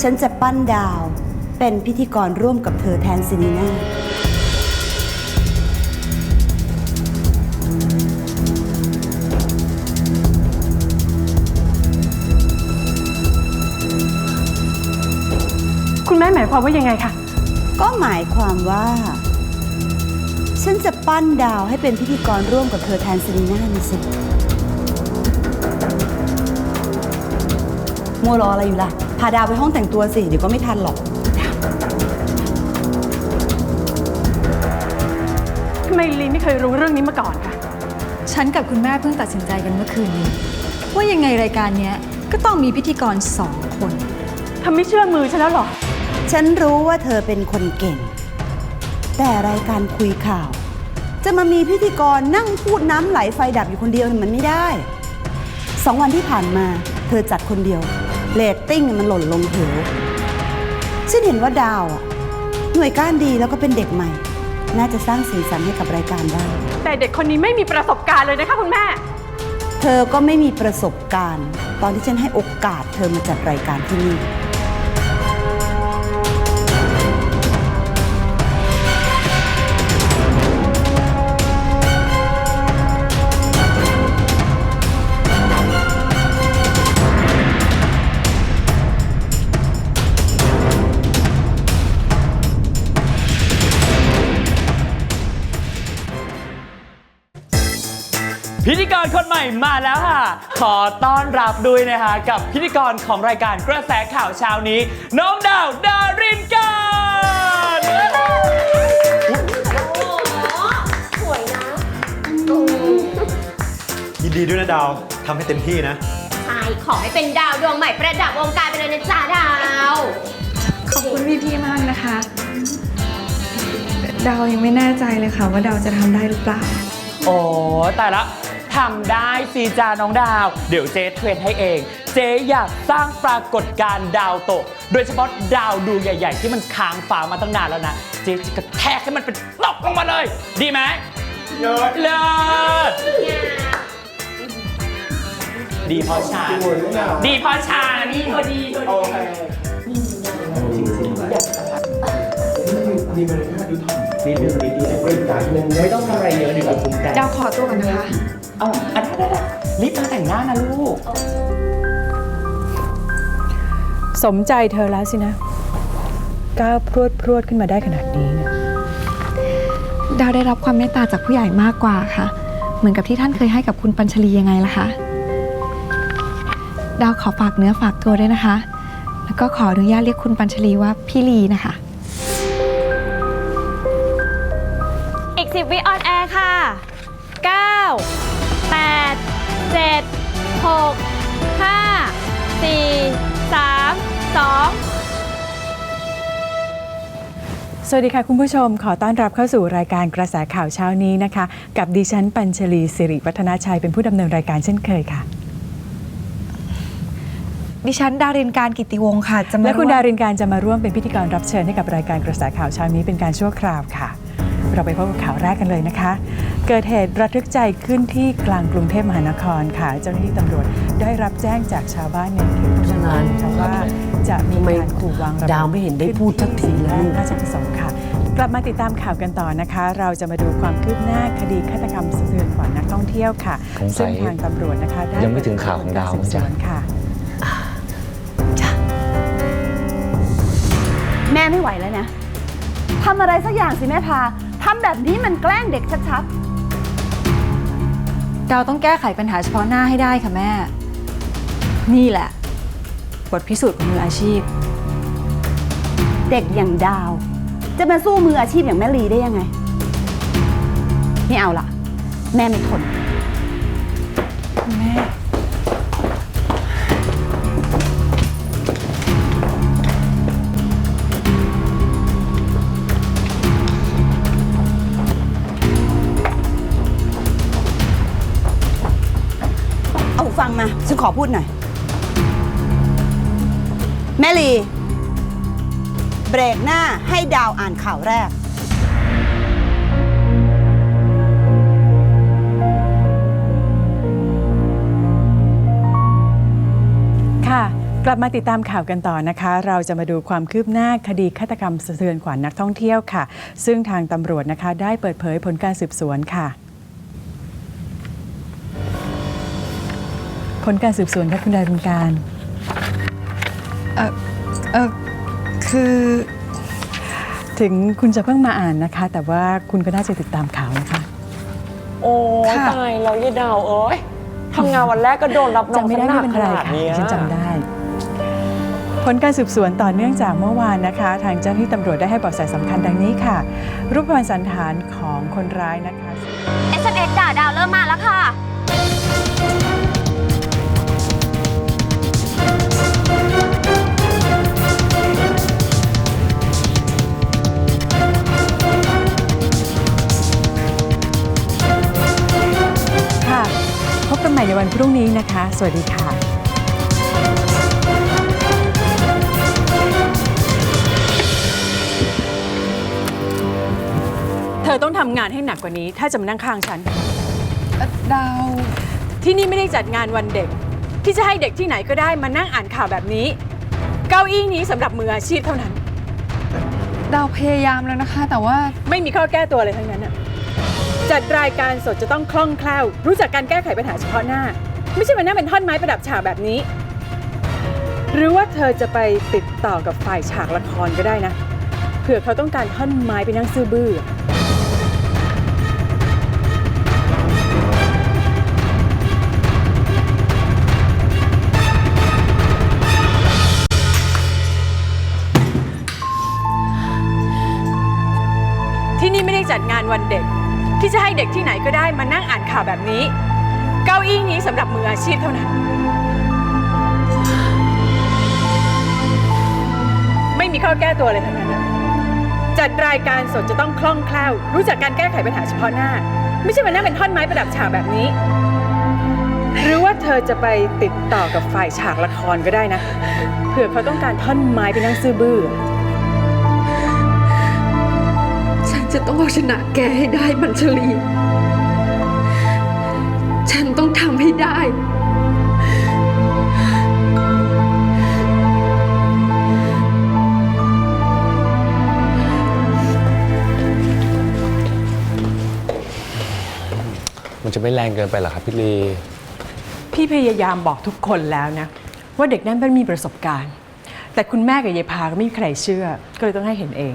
ฉันจะปั้นดาว เป็นพิธีกรร่วมกับเธอแทนซินีนาคุณแม่หมายความว่ายังไงคะ ก็หมายความว่า ฉันจะปั้นดาวให้เป็นพิธีกรร่วมกับเธอแทนซินีนานี่สิมัวรออะไรอยู่ล่ะพาดาวไปห้องแต่งตัวสิ เดี๋ยวก็ไม่ทันหรอก ทำไมลีไม่เคยรู้เรื่องนี้มาก่อนคะฉันกับคุณแม่เพิ่งตัดสินใจกันเมื่อคืนนี้ ว่ายังไงรายการเนี้ยก็ต้องมีพิธีกรสองคน ทำไม่เชื่อมือฉันแล้วเหรอ ฉันรู้ว่าเธอเป็นคนเก่ง แต่รายการคุยข่าว จะมามีพิธีกรนั่งพูดน้ำไหลไฟดับอยู่คนเดียวเนี่ยมันไม่ได้ สองวันที่ผ่านมา เธอจัดคนเดียว เรตติ้งมันหล่นลงเหวฉันเห็นว่าดาวอะหน่วยก้านดีแล้วก็เป็นเด็กใหม่ น่าจะสร้างสีสันให้กับรายการได้ แต่เด็กคนนี้ไม่มีประสบการณ์เลยนะคะคุณแม่ เธอก็ไม่มีประสบการณ์ ตอนที่ฉันให้โอกาสเธอมาจัดรายการที่นี่ ม่มาแล้วค่ะ ขอต้อนรับด้วยนะคะกับพิธีกรของรายการกระแสข่าวเช้านี้ น้องดาวดารินการยินดีด้วยนะดาวทำให้เต็มที่นะ ใช่ขอให้เป็นดาวดวงใหม่ประดับวงการไปเลยนะจ๊ะดาว ขอบคุณพี่พี่ๆมากนะคะ ดาวยังไม่แน่ใจเลยค่ะว่าดาวจะทำได้หรือเปล่า โอ้แต่ละ ทำได้สิจาน้องดาว เดี๋ยวเจ๊เทรนให้เอง เจ๊อยากสร้างปรากฏการณ์ดาวตก โดยเฉพาะดาวดวงใหญ่ ๆ ที่มันค้างฟ้ามาตั้งนานแล้วนะ เจ๊จะกระแทกให้มันเป็นตกลงมาเลย ดีไหมเลิศเลิศดีเพอฉันดีเพอฉันพอดีพอดีไม่ต้องทำอะไรเยอะดีกว่าคุ้มกันดาวขอตัวก่อนนะคะ เอาอันนั้นรีบมาแต่งหน้านะลูก สมใจเธอแล้วสินะก้าวพรวดพรวดขึ้นมาได้ขนาดนี้เนี่ยดาวได้รับความเมตตาจากผู้ใหญ่มากกว่าค่ะ เหมือนกับที่ท่านเคยให้กับคุณปัญชลียังไงล่ะคะ ดาวขอฝากเนื้อฝากตัวด้วยนะคะ แล้วก็ขออนุญาตเรียกคุณปัญชลีว่าพี่ลีนะคะ อีก10วิออนแอร์ค่ะ9 8 7 6 5 4 3 2สวัสดีค่ะคุณผู้ชม ขอต้อนรับเข้าสู่รายการกระแสข่าวเช้านี้นะคะ กับดิฉันปัญชลีสิริวัฒนาชัยเป็นผู้ดำเนินรายการเช่นเคยค่ะ ดิฉันดารินการกิติวงศ์ค่ะจะมาและคุณร่วมดารินการจะมาร่วมเป็นพิธีกรรับเชิญให้กับรายการกระแสข่าวเช้านี้เป็นการชั่วคราวค่ะ เราไปพบกับข่าวแรกกันเลยนะคะ เกิดเหตุระทึกใจขึ้นที่กลางกรุงเทพมหานครค่ะ เจ้าหน้าที่ตำรวจได้รับแจ้งจากชาวบ้านในเขตชุมชนค่ะว่าจะมีการขู่วางระเบิดดาวไม่เห็นได้พูดสักทีเลยราชประสงค์ค่ะ กลับมาติดตามข่าวกันต่อนะคะ เราจะมาดูความคืบหน้าคดีฆาตกรรมสะเทือนขวัญนักท่องเที่ยวค่ะสงสัซึ่งยทางตำรวจนะคะได้ยังไม่ถึงข่าวของดาวสืบสวนค่ะแม่ไม่ไหวแล้วนะทำอะไรสักอย่างสิแม่พาทำแบบนี้มันแกล้งเด็กชัด ดาวต้องแก้ไขปัญหาเฉพาะหน้าให้ได้ค่ะแม่ นี่แหละ บทพิสูจน์ของมืออาชีพๆเด็กอย่างดาว จะมาสู้มืออาชีพอย่างแม่ลีได้ยังไง ไม่เอาละแม่ไม่ทนคุณแม่ ขอพูดหน่อย แม่ลี เบรกหน้าให้ดาวอ่านข่าวแรก ค่ะ กลับมาติดตามข่าวกันต่อนะคะ เราจะมาดูความคืบหน้าคดีฆาตกรรมสะเทือนขวัญนักท่องเที่ยวค่ะ ซึ่งทางตำรวจนะคะได้เปิดเผยผลการสืบสวนค่ะ ผลการสืบสวนค่ะคุณดารุณการ เออเออคือ ถึงคุณจะเพิ่งมาอ่านนะคะ แต่ว่าคุณก็น่าจะติดตามข่าวนะคะ โอ้ค่ะตายแล้วยายดาวเอ้ยทำงานวันแรกก็โดนรับน้องจำไม่ได้ซะหไม่นักเป็นขไรนาดค่ะเนี้ยฉันจำได้ ผลการสืบสวนต่อเนื่องจากเมื่อวานนะคะ ทางเจ้าหน้าที่ตำรวจได้ให้เบาะแสสำคัญดังนี้ค่ะ รูปพรรณสันฐานของคนร้ายนะคะ SMS ด่าดาวเริ่มมาแล้วค่ะค่ะ กันใหม่ในวันพรุ่งนี้นะคะ สวัสดีค่ะเธอต้องทำงานให้หนักกว่านี้ ถ้าจะมานั่งข้างฉัน ดาว ที่นี่ไม่ได้จัดงานวันเด็ก ที่จะให้เด็กที่ไหนก็ได้มานั่งอ่านข่าวแบบนี้ เก้าอี้นี้สำหรับมืออาชีพเท่านั้น ดาวพยายามแล้วนะคะ แต่ว่าไม่มีข้อแก้ตัวอะไรทั้งนั้นน่ะ จัดรายการสดจะต้องคล่องแคล่ว รู้จักการแก้ไขปัญหาเฉพาะหน้า ไม่ใช่มานั่งเป็นท่อนไม้ประดับฉากแบบนี้ หรือว่าเธอจะไปติดต่อกับฝ่ายฉากละครก็ได้นะเผื่อเขาต้องการท่อนไม้ไปนั่งซื่อบื้อที่นี่ไม่ได้จัดงานวันเด็ก ที่จะให้เด็กที่ไหนก็ได้มานั่งอ่านข่าวแบบนี้ เก้าอี้นี้สำหรับมืออาชีพเท่านั้น ไม่มีข้อแก้ตัวอะไรทั้งนั้น จัดรายการสดจะต้องคล่องแคล่ว รู้จักการแก้ไขปัญหาเฉพาะหน้า ไม่ใช่มานั่งเป็นท่อนไม้ประดับฉากแบบนี้ หรือว่าเธอจะไปติดต่อกับฝ่ายฉากละครก็ได้นะ เผื่อเขาต้องการท่อนไม้ไปนั่งซื่อบื้อ ต้องเอาชนะแกให้ได้บัญชลี ฉันต้องทำให้ได้ มันจะไม่แรงเกินไปเหรอครับพี่ลี พี่พยายามบอกทุกคนแล้วนะ ว่าเด็กนั้นมันมีประสบการณ์ แต่คุณแม่กับยายพาก็ไม่มีใครเชื่อ ก็เลยต้องให้เห็นเอง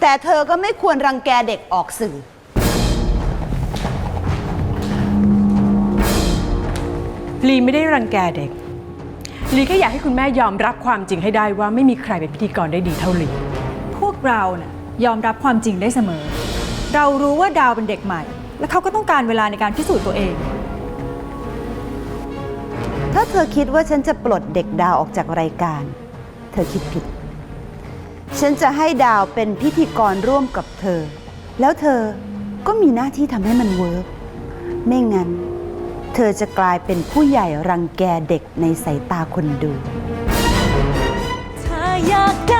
แต่เธอก็ไม่ควรรังแกเด็กออกสื่อ ลีไม่ได้รังแกเด็ก ลีแค่อยากให้คุณแม่ยอมรับความจริงให้ได้ว่าไม่มีใครเป็นพิธีกรได้ดีเท่าลีพวกเราน่ะยอมรับความจริงได้เสมอ เรารู้ว่าดาวเป็นเด็กใหม่ และเขาก็ต้องการเวลาในการพิสูจน์ตัวเอง ถ้าเธอคิดว่าฉันจะปลดเด็กดาวออกจากรายการ เธอคิดผิด ฉันจะให้ดาวเป็นพิธีกรร่วมกับเธอ แล้วเธอก็มีหน้าที่ทำให้มันเวิร์กไม่งั้น เธอจะกลายเป็นผู้ใหญ่รังแกเด็กในสายตาคนดู ถ้าอยากได้